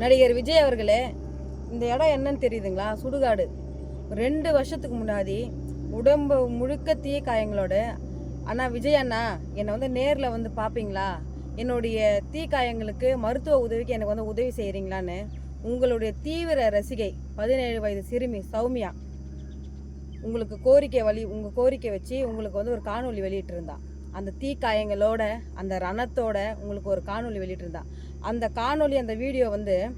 நடிகர் விஜய் அவர்களே இந்த இடம் என்னன்னு தெரியுதுங்களா? சுடுகாடு. ரெண்டு வருஷத்துக்கு முன்னாடி உடம்பு முழுக்க தீய காயங்களோட அண்ணா விஜய் அண்ணா என்னை வந்து நேரில் வந்து பார்ப்பீங்களா என்னுடைய தீ காயங்களுக்கு மருத்துவ உதவிக்கு எனக்கு வந்து உதவி செய்கிறீங்களான்னு உங்களுடைய தீவிர ரசிகை பதினேழு வயது சிறுமி சௌமியா உங்களுக்கு கோரிக்கை வழி உங்கள் கோரிக்கை வச்சு உங்களுக்கு வந்து ஒரு காணொளி வெளியிட்டிருந்தான் அந்த தீக்காயங்களோட அந்த ரணத்தோட உங்களுக்கு ஒரு காணொலி வெளியிட்டிருந்தா. அந்த காணொலி அந்த வீடியோ வந்து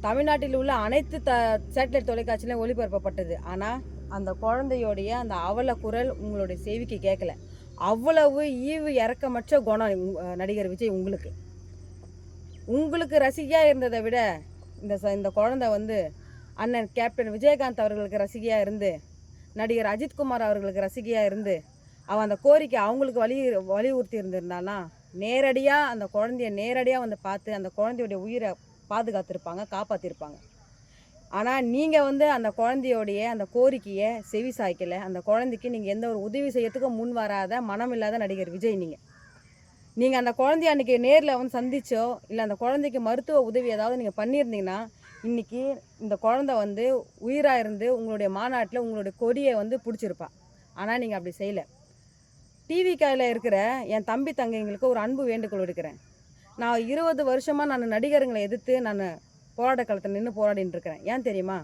தமிழ்நாட்டில் உள்ள அனைத்து த சேட்டலைட் தொலைக்காட்சியிலும் ஒளிபரப்பப்பட்டது. ஆனால் அந்த குழந்தையோடைய அந்த அவல குரல் உங்களுடைய செவிக்கு கேட்கல அவ்வளவு ஈவு இறக்கமற்ற குணம் நடிகர் விஜய் உங்களுக்கு. உங்களுக்கு ரசிகையாக இருந்ததை விட இந்த ச- இந்த குழந்தை வந்து அண்ணன் கேப்டன் விஜயகாந்த் அவர்களுக்கு ரசிகையாக இருந்து நடிகர் அஜித்குமார் அவர்களுக்கு ரசிகையாக இருந்து அவன் அந்த கோரிக்கை அவங்களுக்கு வலி வலியுறுத்தி இருந்திருந்தானா நேரடியாக அந்த குழந்தைய நேரடியாக வந்து பார்த்து அந்த குழந்தையுடைய உயிரை பாதுகாத்திருப்பாங்க காப்பாற்றிருப்பாங்க ஆனால் நீங்கள் வந்து அந்த குழந்தையோடைய அந்த கோரிக்கையை செவி சாய்க்கலை அந்த குழந்தைக்கு நீங்கள் எந்த ஒரு உதவி செய்யறதுக்கும் முன் வராத மனம் இல்லாத நடிகர் விஜய் நீங்கள் நீங்கள் அந்த குழந்தைய அன்றைக்கி நேரில் வந்து சந்திச்சோ இல்லை அந்த குழந்தைக்கு மருத்துவ உதவி ஏதாவது நீங்கள் பண்ணியிருந்தீங்கன்னா இன்றைக்கி இந்த குழந்தை வந்து உயிராக இருந்து உங்களுடைய மாநாட்டில் உங்களுடைய கொடியை வந்து பிடிச்சிருப்பா. ஆனால் நீங்கள் அப்படி செய்யலை. டிவி இருக்கிற என் தம்பி தங்கைங்களுக்கு ஒரு அன்பு வேண்டுகோள் எடுக்கிறேன் நான் இருபது வருஷமாக நான் நடிகருங்களை எதிர்த்து நான் போராட்ட களத்தில் நின்று போராடின்னு இருக்கிறேன். ஏன் தெரியுமா?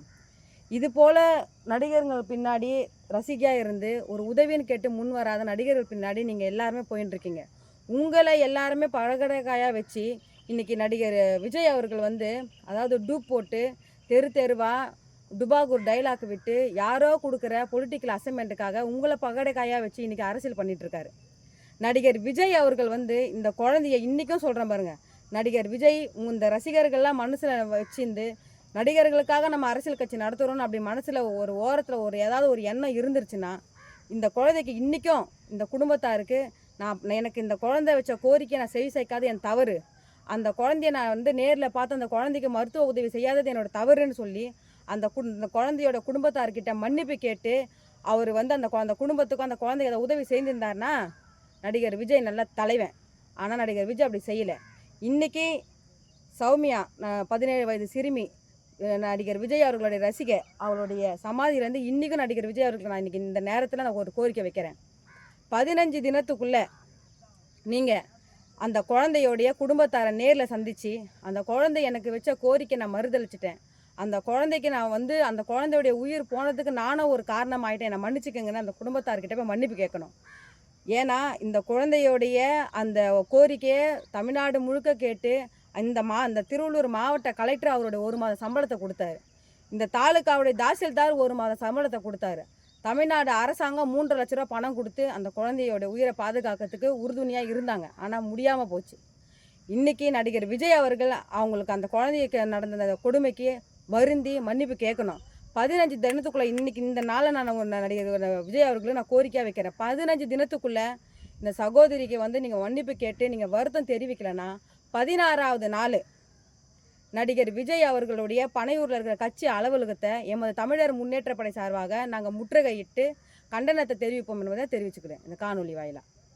இது போல் நடிகர்கள் பின்னாடி ரசிகையாக இருந்து ஒரு உதவின்னு கேட்டு முன் வராத நடிகர்கள் பின்னாடி நீங்கள் எல்லாருமே போயின்னு இருக்கீங்க. உங்களை எல்லாருமே பழகடைக்காயாக வச்சு இன்றைக்கி நடிகர் விஜய் அவர்கள் வந்து அதாவது டூப் போட்டு தெரு தெருவாக டுபாகூர் டைலாக் விட்டு யாரோ கொடுக்குற பொலிட்டிக்கல் அசைன்மெண்ட்டுக்காக உங்களை பகடை காயாக வச்சு இன்றைக்கி அரசியல் பண்ணிகிட்ருக்காரு நடிகர் விஜய் அவர்கள் வந்து இந்த குழந்தைய இன்றைக்கும் சொல்கிறேன் பாருங்க. நடிகர் விஜய் இந்த ரசிகர்கள்லாம் மனசில் வச்சிருந்து நடிகர்களுக்காக நம்ம அரசியல் கட்சி நடத்துகிறோம்னு அப்படி மனசில் ஒரு ஓரத்தில் ஒரு ஏதாவது ஒரு எண்ணம் இருந்துருச்சுன்னா இந்த குழந்தைக்கு இன்றைக்கும் இந்த குடும்பத்தாருக்கு நான் எனக்கு இந்த குழந்தை வச்ச கோரிக்கை நான் செவி சேர்க்காத என் தவறு. அந்த குழந்தைய நான் வந்து நேரில் பார்த்து அந்த குழந்தைக்கு மருத்துவ உதவி செய்யாதது என்னோட தவறுன்னு சொல்லி அந்த கு இந்த குழந்தையோட குடும்பத்தார்கிட்ட மன்னிப்பு கேட்டு அவர் வந்து அந்த அந்த குடும்பத்துக்கும் அந்த குழந்தைக்கு அதை உதவி செய்திருந்தார்னா நடிகர் விஜய் நல்ல தலைவன். ஆனால் நடிகர் விஜய் அப்படி செய்யலை. இன்றைக்கி சௌமியா நான் பதினேழு வயது சிறுமி நடிகர் விஜய் அவர்களுடைய ரசிகை அவருடைய சமாதியிலேருந்து இன்றைக்கும் நடிகர் விஜய் அவர்களுக்கு நான் இன்றைக்கி இந்த நேரத்தில் நான் ஒரு கோரிக்கை வைக்கிறேன். பதினஞ்சு தினத்துக்குள்ளே நீங்கள் அந்த குழந்தையோடைய குடும்பத்தாரை நேரில் சந்தித்து அந்த குழந்தை எனக்கு வச்ச கோரிக்கை நான் மறுதளிச்சிட்டேன் அந்த குழந்தைக்கு நான் வந்து அந்த குழந்தையுடைய உயிர் போனதுக்கு நானும் ஒரு காரணம் ஆகிட்டேன் என்னை மன்னிச்சுக்கங்கன்னு அந்த குடும்பத்தார்கிட்ட போய் மன்னிப்பு கேட்கணும். ஏன்னா இந்த குழந்தையோடைய அந்த கோரிக்கையை தமிழ்நாடு முழுக்க கேட்டு இந்த மா அந்த திருவள்ளூர் மாவட்ட கலெக்டர் அவருடைய ஒரு மாத சம்பளத்தை கொடுத்தாரு. இந்த தாலுக்காவுடைய தாசில்தார் ஒரு மாத சம்பளத்தை கொடுத்தாரு. தமிழ்நாடு அரசாங்கம் மூன்று லட்ச ரூபா பணம் கொடுத்து அந்த குழந்தையோட உயிரை பாதுகாக்கிறதுக்கு உறுதுணையாக இருந்தாங்க. ஆனால் முடியாமல் போச்சு. இன்றைக்கி நடிகர் விஜய் அவர்கள் அவங்களுக்கு அந்த குழந்தைக்கு நடந்த அந்த கொடுமைக்கு வருந்தி மன்னிப்பு கேட்கணும். பதினஞ்சு தினத்துக்குள்ளே இன்றைக்கி இந்த நாளை நான் நடிகர் விஜய் அவர்களுக்கு நான் கோரிக்கையாக வைக்கிறேன். பதினஞ்சு தினத்துக்குள்ளே இந்த சகோதரிக்கு வந்து நீங்கள் மன்னிப்பு கேட்டு நீங்கள் வருத்தம் தெரிவிக்கலைன்னா பதினாறாவது நாள் நடிகர் விஜய் அவர்களுடைய பனையூரில் இருக்கிற கட்சி அலுவலகத்தை எமது தமிழர் முன்னேற்ற படை சார்பாக நாங்கள் முற்றுகையிட்டு கண்டனத்தை தெரிவிப்போம் என்பதை தெரிவிச்சுக்கிறேன். இந்த காணொலி வாயிலாக.